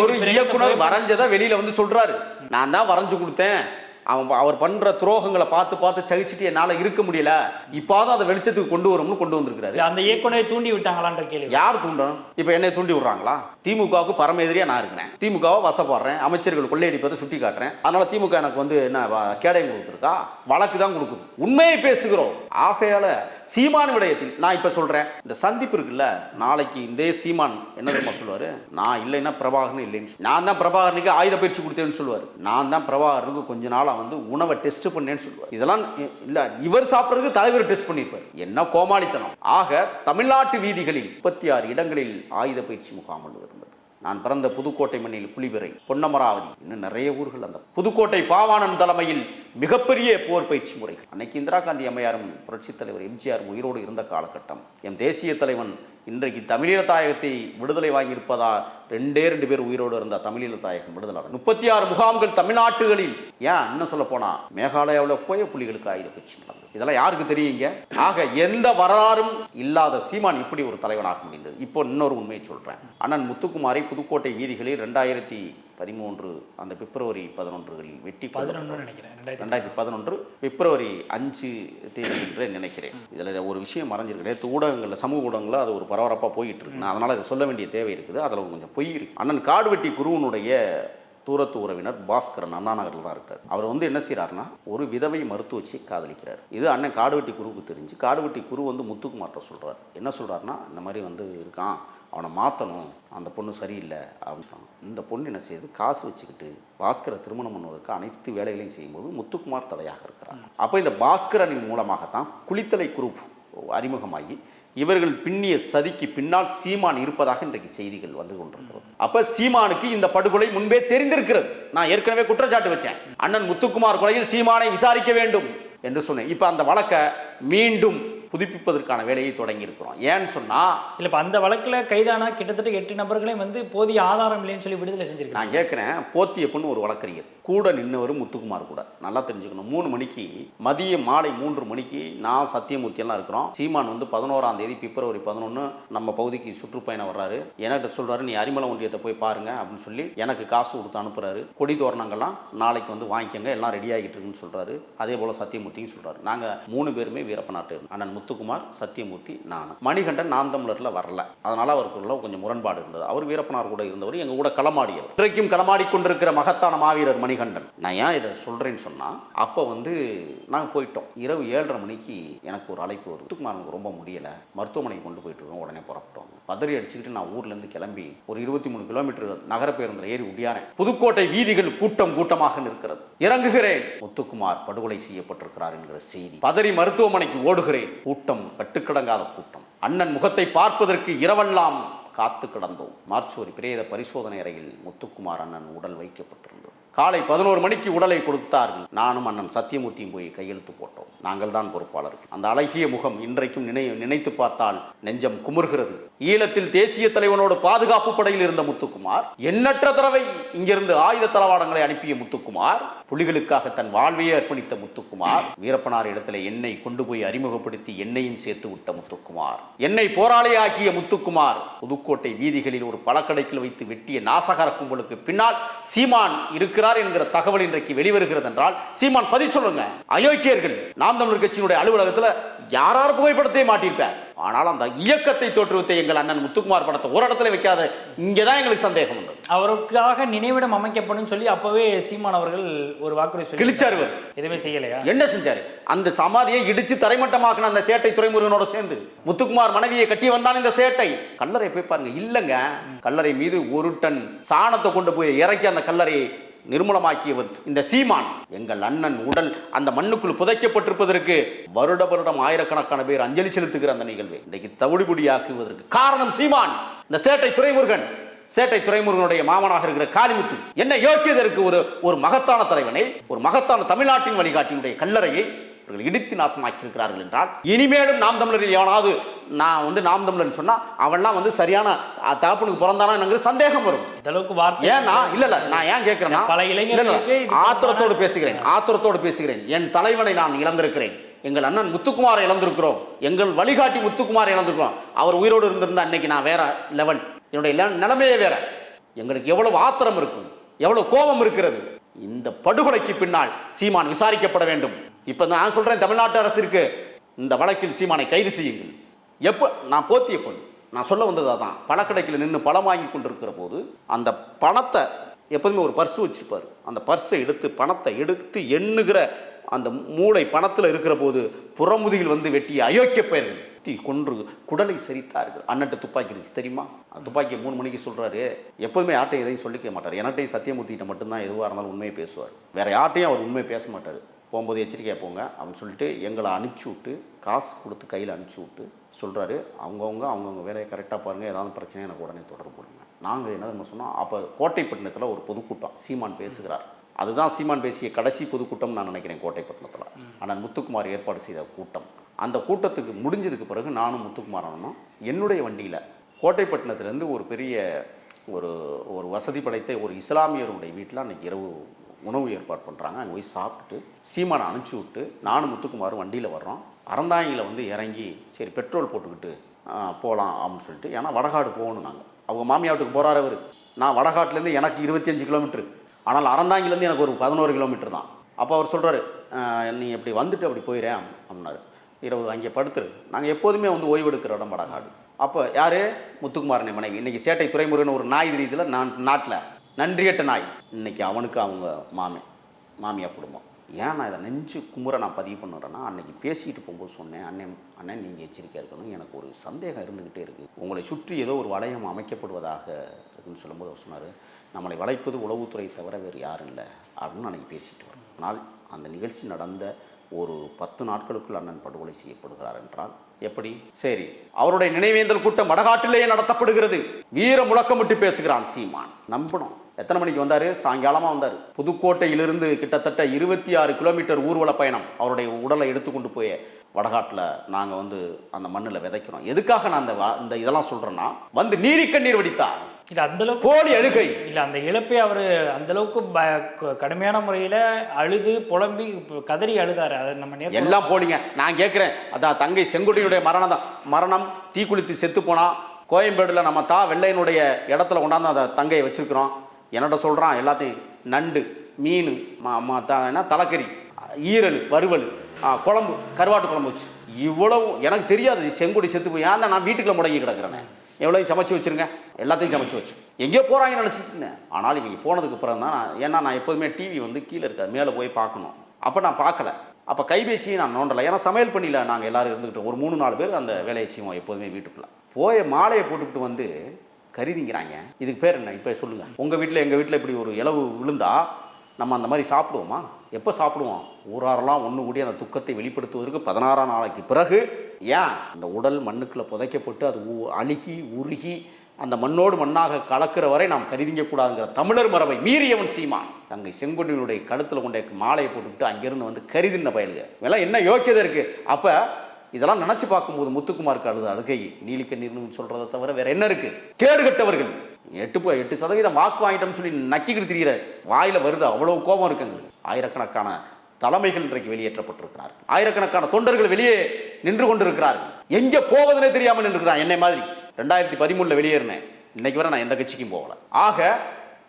ஒரு இயக்குனர் வரைஞ்சதை வெளியில வந்து சொல்றாரு. நான் தான் வரைஞ்சு கொடுத்தேன். அவன் அவர் பண்ற துரோகங்களை பார்த்து பார்த்து சகிச்சுட்டு என்னால இருக்க முடியல. இப்பாவது அதை வெளிச்சத்துக்கு கொண்டு வரும்னு கொண்டு வந்திருக்கிறாரு. இல்ல, அந்த இயக்குனரை தூண்டி விட்டாங்களான்ற கேள்வி. யார் தூண்டணும்? இப்போ என்னை தூண்டி விடுறாங்களா? திமுகவுக்கு பரம எதிரியா நான் இருக்கிறேன். திமுகவை வசப்படுறேன். அமைச்சர்கள் கொள்ளையடிப்பதை சுட்டி காட்டுறேன். அதனால திமுக எனக்கு வந்து என்ன கேடயம் கொடுத்துருக்கா? வழக்கு தான் கொடுக்குது. உண்மையை பேசுகிறோம். ஆகையால சீமான் விடயத்தில் நான் இப்போ சொல்றேன். இந்த சந்திப்பு இருக்குல்ல நாளைக்கு இந்த சீமான் என்ன தெரியுமா சொல்லுவாரு? நான் இல்லைன்னா பிரபாகரன் இல்லைன்னு. நான் தான் பிரபாகரனுக்கு ஆயுத பயிற்சி கொடுத்தேன்னு சொல்லுவார். நான் தான் பிரபாகரனுக்கு கொஞ்ச நாளா வந்து உணவை டெஸ்ட் பண்ணேன்னு சொல்லுவார் இதெல்லாம் இல்லை இவர் சாப்பிட்றதுக்கு தலைவர் டெஸ்ட் பண்ணியிருப்பார். என்ன கோமாளித்தனம். ஆக தமிழ்நாட்டு வீதிகளில் முப்பத்தி ஆறு இடங்களில் ஆயுத பயிற்சி முகாம் இருந்தது. நான் பிறந்த புதுக்கோட்டை மண்ணில் புலிபிறை பொன்னமராவதி இன்னும் நிறைய ஊர்கள் அந்த புதுக்கோட்டை பாவாணன் தலைமையில் மிகப்பெரிய போர் பயிற்சி முறைகள். அன்னைக்கு இந்திரா காந்தி அம்மையாரும் புரட்சித் தலைவர் எம்ஜிஆர் உயிரோடு இருந்த காலகட்டம். எம் தேசிய தலைவன் இன்றைக்கு தமிழீழ தாயகத்தை விடுதலை வாங்கியிருப்பதா ரெண்டே ரெண்டு பேர் உயிரோடு இருந்த தமிழீழ தாயகம் விடுதலை முப்பத்தி ஆறு முகாம்கள் தமிழ்நாட்டுகளில். ஏன்? இன்னும் சொல்ல போனா மேகாலயாவில் போய புலிகளுக்கு ஆயுத பயிற்சி நடந்தது. இதெல்லாம் யாருக்கு தெரியுங்க? ஆக எந்த வரலாறும் இல்லாத சீமான் இப்படி ஒரு தலைவனாக முடிந்தது. இப்போ இன்னொரு உண்மையை சொல்றேன். அண்ணன் முத்துக்குமாரை புதுக்கோட்டை வீதிகளில் ரெண்டாயிரத்தி பதிமூன்று அந்த பிப்ரவரி பதினொன்றுகளில் வெட்டி. பதினொன்று நினைக்கிறேன் ரெண்டாயிரத்தி பதினொன்று பிப்ரவரி அஞ்சு தேதி என்று நினைக்கிறேன். இதில் ஒரு விஷயம் மறைஞ்சிருக்கு. நேற்று ஊடகங்களில் சமூக ஊடகங்களில் அது ஒரு பரபரப்பாக போயிட்டு இருக்கு. நான் அதனால் அதை சொல்ல வேண்டிய தேவை இருக்குது. அதில் கொஞ்சம் பொய் இருக்கு. அண்ணன் காடுவெட்டி குருவனுடைய தூரத்து உறவினர் பாஸ்கரன் அண்ணா நகரில் தான் இருக்கார். அவர் வந்து என்ன செய்கிறாருன்னா ஒரு விதவை மருத்துவச்சி காதலிக்கிறார். இது அண்ணன் காடுவெட்டி குருவுக்கு தெரிஞ்சு காடுவெட்டி குரு வந்து முத்துக்குமார்ட்ட சொல்கிறார் என்ன சொல்கிறாருன்னா இந்த மாதிரி வந்து இருக்கான். அவனை மாற்றணும் அந்த பொண்ணு சரியில்லை. அப்படின்னு சொன்னாங்க. இந்த பொண்ணு என்ன செய்யுது? காசு வச்சுக்கிட்டு பாஸ்கரை திருமணம் பண்ணுவதற்கு அனைத்து வேலைகளையும் செய்யும்போது முத்துக்குமார் தடையாக இருக்கிறார். அப்போ இந்த பாஸ்கரனின் மூலமாகத்தான் குளித்தலை குரூப் அறிமுகமாகி இவர்கள் பின்னிய சதிக்கு பின்னால் சீமான் இருப்பதாக இன்றைக்கு செய்திகள் வந்து கொண்டிருக்கிறது. அப்ப சீமானுக்கு இந்த படுகொலை முன்பே தெரிந்திருக்கிறது. நான் ஏற்கனவே குற்றச்சாட்டு வச்சேன். அண்ணன் முத்துக்குமார் கொலையில் சீமானை விசாரிக்க வேண்டும் என்று சொன்னேன். இப்ப அந்த வழக்கை மீண்டும் புதுப்பிப்பதற்கான வேலையை தொடங்கி இருக்கிறோம் ஏன்னு சொன்னா இல்ல இப்ப அந்த வழக்குல கைதானா கிட்டத்தட்ட எட்டு நபர்களையும் வந்து போதிய ஆதாரம் இல்லைன்னு சொல்லி விடுதலை செஞ்சிருக்காங்க. நான் கேட்குறேன் போத்தியப்பன் ஒரு வழக்கறிஞர். கூட நின்னவர் முத்துக்குமார் கூட. நல்லா தெரிஞ்சுக்கணும். மூணு மணிக்கு மதிய மாலை மூன்று மணிக்கு நான் சத்தியமூர்த்தி எல்லாம் இருக்கிறோம். சீமான் வந்து பதினோராம் தேதி பிப்ரவரி பதினொன்று நம்ம பகுதிக்கு சுற்றுப்பயணம் வர்றாரு. என்கிட்ட சொல்றாரு நீ அரிமலை ஒன்றியத்தை போய் பாருங்க அப்படின்னு சொல்லி எனக்கு காசு கொடுத்து அனுப்புறாரு. கொடி தோரணங்கள்லாம் நாளைக்கு வந்து வாங்கிக்கோங்க எல்லாம் ரெடி ஆகிட்டு இருக்குன்னு சொல்றாரு. அதே போல சத்தியமூர்த்தியும் சொல்றாரு. நாங்க மூணு பேருமே வீரப்பநாட்டு அண்ணன் முத்துக்குமார் சத்தியமூர்த்தி நான். மணிகண்டன் நாம் தமிழர்ல வரல. அதனால அவருக்குள்ள கொஞ்சம் முரண்பாடு இருந்தது. அவர் வீரப்பனார் கூட இருந்தவர் எங்க கூட களமாடியவர். இன்றைக்கும் களமாடி கொண்டிருக்கிற மகத்தான மாவீரர் மணிகண்டன். நான் ஏன் இதை சொல்கிறேன்னு சொன்னா அப்போ வந்து நாங்கள் போயிட்டோம். இரவு ஏழரை மணிக்கு எனக்கு ஒரு அழைப்பு வருது. முத்துக்குமார் எனக்கு ரொம்ப முடியல. மருத்துவமனைக்கு கொண்டு போயிட்டு இருக்கோம் உடனே புறப்பட்டோம். பதறி அடிச்சுக்கிட்டு நான் ஊர்ல இருந்து கிளம்பி ஒரு இருபத்தி மூணு கிலோமீட்டர் நகர பேருந்தில் ஏறி உடியாரேன் புதுக்கோட்டை வீதிகள் கூட்டம் கூட்டமாக நிற்கிறது. இறங்குகிறேன். முத்துக்குமார் படுகொலை செய்யப்பட்டிருக்கிறார் என்கிற செய்தி. பதறி மருத்துவமனைக்கு ஓடுகிறேன். கூட்டம் கட்டுக்கடங்காத கூட்டம். அண்ணன் முகத்தை பார்ப்பதற்கு இரவெல்லாம் காத்து கிடந்தோம். மார்ச் ஒரு பிரேத பரிசோதனை அறையில் முத்துக்குமார் அண்ணன் உடல் வைக்கப்பட்டிருந்தது. காலை பதினோரு மணிக்கு உடலை கொடுத்தார்கள் நானும் அண்ணன் சத்தியமூர்த்தியும் போய் கையெழுத்து போட்டோம். நாங்கள் தான் பொறுப்பாளர்கள். அந்த அழகிய முகம் இன்றைக்கும் நினை நினைத்து பார்த்தால் நெஞ்சம் குமுறுகிறது. ஈழத்தில் தேசிய தலைவனோடு பாதுகாப்பு படையில் இருந்த முத்துக்குமார் எண்ணற்ற தடவை இங்கிருந்து ஆயுத தளவாடங்களை அனுப்பிய முத்துக்குமார் புலிகளுக்காக தன் வாழ்வையே அர்ப்பணித்த முத்துக்குமார் வீரப்பனார் இடத்துல என்னை கொண்டு போய் அறிமுகப்படுத்தி என்னையும் சேர்த்து விட்ட முத்துக்குமார். என்னை போராளியாக்கிய முத்துக்குமார் புதுக்கோட்டை வீதிகளில் ஒரு பழக்கடைக்கில் வைத்து வெட்டிய நாசகர கும்பலுக்கு பின்னால் சீமான் இருக்கிறார் என்கிற தகவல் இன்றைக்கு வெளிவருகிறது என்றால் சீமான் பதில் சொல்லுங்க. அயோக்கியர்கள் நாம் தமிழர் கட்சியினுடைய அலுவலகத்துல யாரார் புகைப்படத்தை மாட்டியிருப்பேன் ஆனால் அந்த இயக்கத்தை தோற்றுவித்த எங்கள் அண்ணன் முத்துக்குமார் படத்தை ஒரு இடத்துல வைக்காத இங்கதான் எங்களுக்கு சந்தேகம் உண்டு. அவருக்காக நினைவிடம் அமைக்கப்படும் சொல்லி அப்பவே சீமான் அவர்கள் ஒரு வாக்குறுதி கிழிச்சாரு. எதுவுமே செய்யலையா? என்ன செஞ்சாரு? அந்த சமாதியை இடிச்சு தரைமட்டமாக்கின அந்த சேட்டை துறைமுருகனோட சேர்ந்து முத்துக்குமார் மனைவியை கட்டி வந்தான் இந்த சேட்டை. கல்லறை போய் பாருங்க இல்லங்க. கல்லறை மீது ஒரு டன் சாணத்தை கொண்டு போய் இறக்கி அந்த கல்லறையை நிர்மூலமாக்கியவர் இந்த சீமான். எங்கள் அண்ணன் உடல் அந்த மண்ணுக்குள் புதைக்கப்பட்டிருப்பதற்கு வருட வருடம் ஆயிரக்கணக்கான பேர் அஞ்சலி செலுத்துகிற அந்த நிகழ்வை. இன்றைக்கு தவிடுபடியாக்குவதற்கு காரணம் சீமான். இந்த சேட்டை துறைமுருகன். சேட்டை துறைமுருகனுடைய மாமனாக இருக்கிற காளிமுத்து. என்ன யோக்கியதற்கு ஒரு ஒரு மகத்தான தலைவனை ஒரு மகத்தான தமிழ்நாட்டின் வழிகாட்டினுடைய கல்லறையை இவர்கள் இடித்து நாசமாக்கி இருக்கிறார்கள் என்றால் இனிமேலும் நாம் தமிழரில் எவனாவது நான் வந்து நாம் தமிழன் சொன்னா அவன்லாம் வந்து சரியான தகப்பனுக்கு பிறந்தானா சந்தேகம் வரும். அளவுக்கு வார்த்தை ஏன்னா இல்ல இல்ல நான் ஏன் கேட்கிறேன்னா பல இளைஞர்களுக்கு ஆத்திரத்தோடு பேசுகிறேன் ஆத்திரத்தோடு பேசுகிறேன். என் தலைவனை நான் இழந்திருக்கிறேன். எங்கள் அண்ணன் முத்துக்குமாரை இழந்திருக்கிறோம். எங்கள் வழிகாட்டி முத்துக்குமாரை இழந்திருக்கிறோம். அவர் உயிரோடு இருந்திருந்தா அன்னைக்கு நான் வேற லெவல் என்னுடைய நில- நிலைமையே வேற. எங்களுக்கு எவ்வளவு ஆத்திரம் இருக்கும் எவ்வளவு கோபம் இருக்கிறது. இந்த படுகொலைக்கு பின்னால் சீமான் விசாரிக்கப்பட வேண்டும். இப்போ நான் சொல்கிறேன் தமிழ்நாட்டு அரசிற்கு இந்த வழக்கில் சீமானை கைது செய்யுங்கள். எப்போ நான் போத்திய பொண்ணு நான் சொல்ல வந்தது அதான். பழக்கடைக்கில் நின்று பழம் வாங்கி கொண்டிருக்கிற போது அந்த பணத்தை எப்போதுமே ஒரு பர்ஸ் வச்சுருப்பார். அந்த பர்ஸை எடுத்து பணத்தை எடுத்து எண்ணுகிற அந்த மூளை பணத்தில் இருக்கிற போது புறமுதுகில் வந்து வெட்டிய அயோக்கிய பெயர்கள் தீ கொன்று குடலை சரித்தார்கள். அண்ணட்ட துப்பாக்கி இருந்துச்சு தெரியுமா? துப்பாக்கி துப்பாக்கியை மூணு மணிக்கு சொல்கிறாரு எப்போதுமே யார்ட்டையும் எதையும் சொல்லிக்க மாட்டார். எனட்டையும் சத்தியமூர்த்திகிட்ட மட்டும்தான் எதுவாக இருந்தாலும் உண்மையை பேசுவார். வேறு யார்ட்டையும் அவர் உண்மையை பேச மாட்டார். போகும்போது எச்சரிக்கையாக போங்க. அப்படின்னு சொல்லிட்டு எங்களை அனுப்பிச்சி விட்டு காசு கொடுத்து கையில் அனுப்பிச்சி விட்டு சொல்கிறாரு அவங்கவுங்க அவங்கவுங்க வேலையை கரெக்டாக பாருங்கள் ஏதாவது பிரச்சனை எனக்கு உடனே தொடர்பு கொடுங்க. நாங்கள் என்ன நம்ம சொன்னோம்? அப்போ கோட்டைப்பட்டினத்தில் ஒரு பொதுக்கூட்டம். சீமான் பேசுகிறார். அதுதான் சீமான் பேசிய கடைசி பொதுக்கூட்டம் நான் நினைக்கிறேன் கோட்டைப்பட்டினத்தில் ஆனால் முத்துக்குமார் ஏற்பாடு செய்த கூட்டம். அந்த கூட்டத்துக்கு முடிஞ்சதுக்கு பிறகு நானும் முத்துக்குமார் என்னுடைய வண்டியில் கோட்டைப்பட்டினத்துலேருந்து ஒரு பெரிய ஒரு ஒரு வசதி படைத்த ஒரு இஸ்லாமியருடைய வீட்டில் அன்றைக்கி இரவு உணவு ஏற்பாடு பண்ணுறாங்க அங்கே போய் சாப்பிட்டு சீமானை அனுப்பிச்சி விட்டு நானும் முத்துக்குமாரும் வண்டியில் வர்றோம். அறந்தாங்கியில் வந்து இறங்கி சரி பெட்ரோல் போட்டுக்கிட்டு போகலாம் அப்படின்னு சொல்லிட்டு ஏன்னா வடகாடு போகணும் நாங்கள் அவங்க மாமியாட்டுக்கு போகிறாரு அவர். நான் வடகாட்டிலேருந்து எனக்கு இருபத்தஞ்சு கிலோமீட்ரு ஆனால் அறந்தாங்கிலேருந்து எனக்கு ஒரு பதினோரு கிலோமீட்டர் தான். அப்போ அவர் சொல்கிறாரு நீ இப்படி வந்துட்டு அப்படி போயிறேன் அப்படின்னாரு. இரவு அங்கே படுத்துரு. நாங்கள் எப்போதுமே வந்து ஓய்வு எடுக்கிற இடம் வடகாடு. அப்போ யார்? முத்துக்குமாரனை மனைவி. இன்றைக்கி சேட்டை துறைமுறைன்னு ஒரு நாய் ரீதியில் நான் நாட்டில். நன்றியட்ட நாய். இன்றைக்கி அவனுக்கு அவங்க மாமி மாமியா குடும்பம். ஏன் நான் இதை நெஞ்சு குமுற நான் பதிவு பண்ணுறேன்னா அன்றைக்கி பேசிக்கிட்டு போகும்போது சொன்னேன் அண்ணன் அண்ணன் நீங்கள் எச்சரிக்கையாக இருக்கணும். எனக்கு ஒரு சந்தேகம் இருந்துக்கிட்டே இருக்குது உங்களை சுற்றி ஏதோ ஒரு வளையம் அமைக்கப்படுவதாக இருக்குன்னு சொல்லும்போது அவர் சொன்னார் நம்மளை வளைப்பது உளவுத்துறை தவிர வேறு யாரும் இல்லை அப்படின்னு அன்றைக்கி பேசிட்டு வரோம் ஆனால் அந்த நிகழ்ச்சி நடந்த ஒரு பத்து நாட்களுக்குள் அண்ணன் படுகொலை செய்யப்படுகிறார் என்றால் எப்படி? சரி அவருடைய நினைவேந்தல் கூட்டம் வடகாட்டிலேயே நடத்தப்படுகிறது. வீர முழக்கமிட்டு பேசுகிறான் சீமான். நம்பணும். எத்தனை மணிக்கு வந்தாரு? சாயங்காலமா வந்தார். புதுக்கோட்டையிலிருந்து கிட்டத்தட்ட இருபத்தி ஆறு கிலோமீட்டர் ஊர்வல பயணம் அவருடைய உடலை எடுத்துக்கொண்டு போய் வடகாட்டில் நாங்கள் வந்து அந்த மண்ணில் விதைக்கிறோம். எதுக்காக நான் இந்த வா- இந்த இதெல்லாம் சொல்கிறேன்னா வந்து நீலி கண்ணீர் வடித்தார். இல்ல அந்த அளவுக்கு போலி அழுகை. இல்ல அந்த இழப்பை அவர் அந்த அளவுக்கு ப- க- கடுமையான முறையில அழுது புலம்பி கதறி அழுதாரு. அதை நம்ம எல்லாம் போலிங்க நான் கேட்குறேன் அதான் தங்கை செங்குடியினுடைய மரணம் தான். மரணம் தீக்குளித்து செத்து போனா கோயம்பேடுல நம்ம தா வெள்ளையனுடைய இடத்துல கொண்டாந்து அந்த தங்கையை வச்சிருக்கிறோம். என்னோட சொல்கிறான் எல்லாத்தையும் நண்டு மீன் மா ம- த- என்ன தலைக்கறி ஈரல் வறுவல் குழம்பு கருவாட்டு குழம்பு வச்சு. இவ்வளவு எனக்கு தெரியாது செங்குடி செத்து போய் ஏன் நான் வீட்டுக்குள்ள முடங்கி கிடக்குறேனே? எவ்வளோ சமைச்சு வச்சிருங்க எல்லாத்தையும் சமைச்சு வச்சு. எங்கேயோ போகிறாங்கன்னு நினச்சிட்டு இருந்தேன். ஆனால் இவங்க போனதுக்கு அப்புறம் தான் நான் ஏன்னா நான் எப்போதுமே டிவி வந்து கீழே இருக்காது மேலே போய் பார்க்கணும். அப்போ நான் பார்க்கல. அப்போ கைபேசியை நான் நோண்டலை. ஏன்னா சமையல் பண்ணியில் நாங்கள் எல்லோரும் இருந்துக்கிட்டோம் ஒரு மூணு நாலு பேர் அந்த வேலையை செய்வோம் எப்போதுமே வீட்டுக்குள்ளே. போய் மாலையை போட்டுக்கிட்டு வந்து கருதிங்கிறாங்க. இதுக்கு பேர் என்ன? இப்போ சொல்லுங்கள் உங்கள் வீட்டில் எங்கள் வீட்டில் இப்படி ஒரு இலவு விழுந்தா நம்ம அந்த மாதிரி சாப்பிடுவோமா? எப்போ சாப்பிடுவோம்? ஊராரெல்லாம் ஒன்று கூடி அந்த துக்கத்தை வெளிப்படுத்துவதற்கு பதினாறாம் நாளைக்கு பிறகு ஏன் அந்த உடல் மண்ணுக்குள்ளே புதைக்கப்பட்டு அது உ- அழுகி உருகி அந்த மண்ணோடு மண்ணாக கலக்கிற வரை நாம் கருதிங்க கூடாதுங்கிற தமிழர் மரபை மீறியவன் சீமான். தங்கை செங்கொடியினுடைய கழுத்தில் கொண்ட மாலையை போட்டுக்கிட்டு அங்கேருந்து வந்து கருதின பயலுக. இதெல்லாம் என்ன யோக்கியதை இருக்குது அப்போ இதெல்லாம் நினச்சி பார்க்கும்போது முத்துக்குமாருக்கு அழுது அழுகை. நீலிக்கண்ணீர்னு சொல்கிறத தவிர வேற என்ன இருக்கு? கேடு கட்டவர்கள் எட்டு போய் எட்டு சதவீதம் வாக்கு வாங்கிட்டோம்னு சொல்லி நக்கிக்கிட்டு திரிகிற வாயில வருது அவ்வளவு கோபம் இருக்குங்க. ஆயிரக்கணக்கான தலைமைகள் இன்றைக்கு வெளியேற்றப்பட்டிருக்கிறார் ஆயிரக்கணக்கான தொண்டர்கள் வெளியே நின்று கொண்டிருக்கிறார்கள். எங்கே போவதுனே தெரியாமல் நின்றுக்கிறான் என்னை மாதிரி. ரெண்டாயிரத்தி பதிமூணுல வெளியேறினேன். இன்னைக்கு வரை நான் எந்த கட்சிக்கும் போகல. ஆக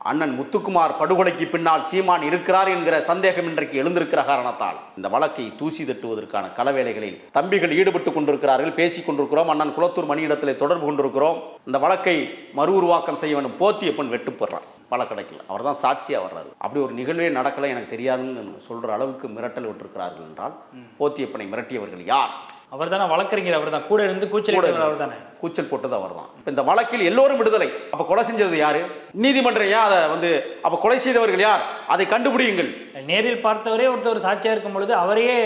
அண்ணன் முத்துக்குமார் படுகொலைக்கு பின்னால் சீமான் இருக்கிறார் என்கிற சந்தேகம் இன்றைக்கு எழுந்திருக்கிற காரணத்தால். இந்த வழக்கை தூசி தட்டுவதற்கான களவேளைகளில் தம்பிகள் ஈடுபட்டு கொண்டிருக்கிறார்கள் பேசிக் கொண்டிருக்கிறோம். அண்ணன் குளத்தூர் மணியிடத்தில் தொடர்பு கொண்டிருக்கிறோம். இந்த வழக்கை மறு உருவாக்கம் செய்ய வேண்டும். போத்தியப்பன் வெட்டுப்படுறார் பல கிடைக்கல அவர் தான் சாட்சியாக வர்றாரு. அப்படி ஒரு நிகழ்வே நடக்கலை. எனக்கு தெரியாதுன்னு சொல்ற அளவுக்கு மிரட்டல் விட்டிருக்கிறார்கள் என்றால் போத்தியப்பனை மிரட்டியவர்கள் யார்? அவர் தானே வழக்கறிஞர் அவர் தான் கூட இருந்து கூச்சல் அவர் தானே கூச்சல் போட்டது அவர் தான் இந்த வழக்கில் எல்லோரும் விடுதலை. அப்ப கொலை செஞ்சது யாரு? நீதிமன்றம் ஏன் அதை வந்து அப்ப கொலை செய்தவர்கள் யார்? அதை கண்டுபிடியுங்கள். நேரில் பார்த்தவரே ஒருத்தர் சாட்சியா இருக்கும் பொழுது அவரையே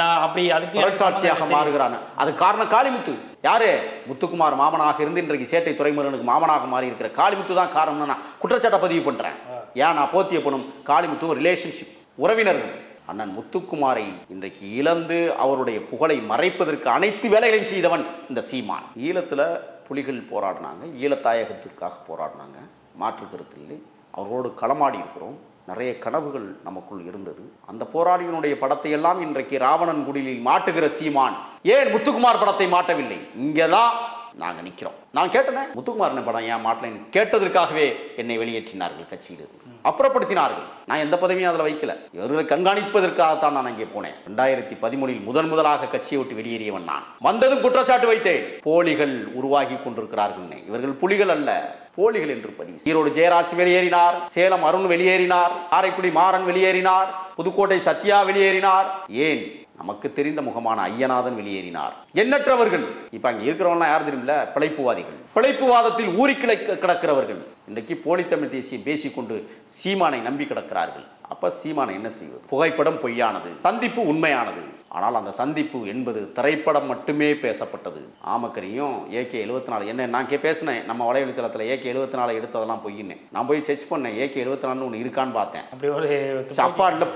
நான் அப்படி அதுக்கு சாட்சியாக. மாறுகிறான். அது காரணம் காளிமுத்து. யாரு? முத்துக்குமார் மாமனாக இருந்து இன்றைக்கு சேட்டை துறைமுருகனுக்கு மாமனாக மாறி இருக்கிற காளிமுத்து தான் காரணம்னு நான் குற்றச்சாட்டை பதிவு பண்றேன். ஏன்? நான் போத்திய பணம் காளிமுத்து ரிலேஷன்ஷிப் உறவினர்கள். அண்ணன் முத்துக்குமாரை இன்றைக்கு இழந்து அவருடைய புகழை மறைப்பதற்கு அனைத்து வேலைகளையும் செய்தவன் இந்த சீமான். ஈழத்தில் புலிகள் போராடினாங்க ஈழத்தாயகத்திற்காக போராடினாங்க. மாற்று கருத்து இல்லை. அவரோடு களமாடி இருக்கிறோம். நிறைய கனவுகள் நமக்குள் இருந்தது. அந்த போராளியினுடைய படத்தை எல்லாம் இன்றைக்கு ராவணன் குடிலில் மாட்டுகிற சீமான். ஏன் முத்துக்குமார் படத்தை மாட்டவில்லை? இங்கதான் நாங்க நிற்கிறோம் நான் கேட்டனே முத்துக்குமார் என்ன படம் ஏன் மாட்டலைன்னு கேட்டதற்காகவே என்னை வெளியேற்றினார்கள் கட்சியிலிருந்து அப்புறப்படுத்தினார்கள். நான் எந்த பதவியும் அதில் வைக்கல. இவர்களை கண்காணிப்பதற்காகத்தான் நான் அங்கே போனேன். ரெண்டாயிரத்தி பதிமூணில் முதன் முதலாக கட்சியை விட்டு வெளியேறியவன் நான். வந்ததும் குற்றச்சாட்டு வைத்தேன். போலிகள் உருவாகி கொண்டிருக்கிறார்கள் இவர்கள் புலிகள் அல்ல போலிகள் என்று பதிவு ஈரோடு ஜெயராஜ் வெளியேறினார் சேலம் அருண் வெளியேறினார் காரைக்குடி மாறன் வெளியேறினார் புதுக்கோட்டை சத்யா வெளியேறினார். ஏன் நமக்கு தெரிந்த முகமான ஐயநாதன் வெளியேறினார். எண்ணற்றவர்கள். இப்ப அங்க இருக்கிறவங்களாம் யார் தெரியுமில்ல? பிழைப்புவாதிகள். பிழைப்புவாதத்தில் ஊறி கிளை கிடக்கிறவர்கள். இன்றைக்கு போலித்தமிழ் தேசியம் பேசிக்கொண்டு சீமானை நம்பி கிடக்கிறார்கள். அப்ப சீமானை என்ன செய்வது? புகைப்படம் பொய்யானது சந்திப்பு உண்மையானது. ஆனால் அந்த சந்திப்பு என்பது திரைப்படம் மட்டுமே பேசப்பட்டது. ஆமக்கரியும் ஏகே எழுபத்தி நாலு என்ன நான் கே பேசினேன் நம்ம வலைவலித்தளத்தில் ஏகே எழுபத்தி நாலு எடுத்ததெல்லாம் பொய்யினேன் நான் போய் செக் பண்ணேன் ஏகே எழுபத்தி நாலுன்னு ஒன்று இருக்கான்னு பார்த்தேன். அப்படி ஒரு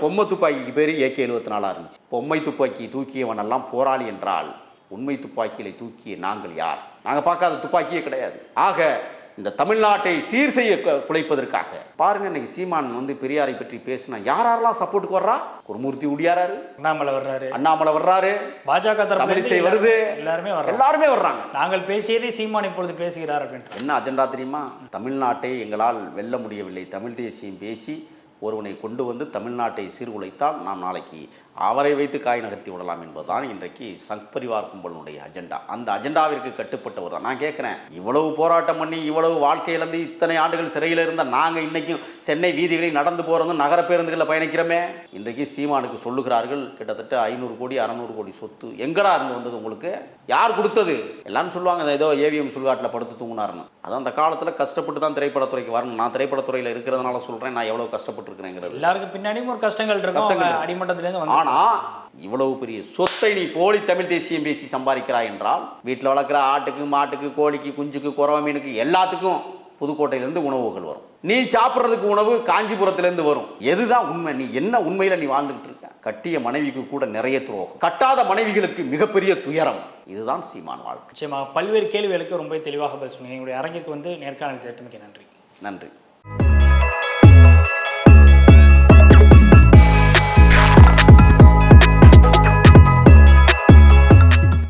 பொம்மை துப்பாக்கிக்கு பேர் ஏகே எழுபத்தி நாலாக இருந்துச்சு. பொம்மை துப்பாக்கி தூக்கியவன் எல்லாம் போராளி என்றால் உண்மை துப்பாக்கிகளை தூக்கிய நாங்கள் யார்? நாங்கள் பார்க்காத துப்பாக்கியே கிடையாது. ஆக இந்த தமிழ்நாட்டை சீர் செய்ய குலைப்பதற்காக. பாருங்க இன்னைக்கு சீமான் வந்து பெரியாரை பற்றி பேசினா யார் யாரெல்லாம் சப்போர்ட்டுக்கு வர்றா? குருமூர்த்தி உடியாராரு அண்ணாமலை வர்றாரு. அண்ணாமலை வர்றாரு. பாஜக தமிழிசை வருது. எல்லாருமே எல்லாருமே வர்றாங்க. நாங்கள் பேசியதை சீமான் இப்பொழுது பேசுகிறார் அப்படின்ட்டு என்ன அஜெண்டா தெரியுமா? தமிழ்நாட்டை எங்களால் வெல்ல முடியவில்லை. தமிழ் தேசியம் பேசி ஒருவனை கொண்டு வந்து தமிழ்நாட்டை சீர்குலைத்தால் நாம் நாளைக்கு அவரை வைத்து காய் நகர்த்தி விடலாம் என்பதுதான் இன்றைக்கு சங் பரிவார் கும்பலினுடைய அஜெண்டா. அந்த அஜெண்டாவிற்கு கட்டுப்பட்டவர் தான் நான் கேட்குறேன் இவ்வளவு போராட்டம் பண்ணி இவ்வளவு வாழ்க்கை இழந்து இத்தனை ஆண்டுகள் சிறையில் இருந்த நாங்கள் இன்னைக்கும் சென்னை வீதிகளில் நடந்து போகிறதும் நகர பேருந்துகளில் பயணிக்கிறோமே? இன்றைக்கு சீமானுக்கு சொல்லுகிறார்கள் கிட்டத்தட்ட ஐநூறு கோடி அறநூறு கோடி சொத்து எங்கடா இருந்து வந்தது உங்களுக்கு? யார் கொடுத்தது? எல்லாரும் சொல்லுவாங்க "இந்த ஏதோ ஏவிஎம் சுடுகாட்டில் படுத்து தூங்குனாருன்னு. அதான் அந்த காலத்தில் கஷ்டப்பட்டு தான் திரைப்படத்துறைக்கு வரணும். நான் திரைப்படத்துறையில் இருக்கிறதுனால சொல்கிறேன் நான் எவ்வளோ கஷ்டப்பட்டுருக்கிறேங்கிறது. எல்லாருக்கும் பின்னாடியும் ஒரு கஷ்டங்கள் இருக்கும். கஷ்டங்கள் அடிமட்டத்திலேருந்து வந்து ஆனா இவ்வளவு பெரிய சொத்தை நீ போலி தமிழ் தேசியம் பேசி சம்பாதிக்கிறாய் என்றால் வீட்டில் வளர்க்குற ஆட்டுக்கு மாட்டுக்கு கோழிக்கு குஞ்சுக்கு குறவ மீனுக்கு எல்லாத்துக்கும் புதுக்கோட்டையிலேருந்து உணவுகள் வரும். நீ சாப்பிட்றதுக்கு உணவு காஞ்சிபுரத்திலேருந்து வரும். எதுதான் உண்மை? நீ என்ன உண்மையில நீ வாழ்ந்துகிட்டு இருக்க? கட்டிய மனைவிக்கு கூட நிறைய துரோகம். கட்டாத மனைவிகளுக்கு மிகப்பெரிய துயரம். இதுதான் சீமான் வாழ்க்கை. நிச்சயமாக பல்வேறு கேள்விகளுக்கு ரொம்ப தெளிவாக பதில் சொன்னீங்க. எங்களுடைய அரங்கிற்கு வந்து நேர்காணல் கேட்டமைக்கு நன்றி. நன்றி.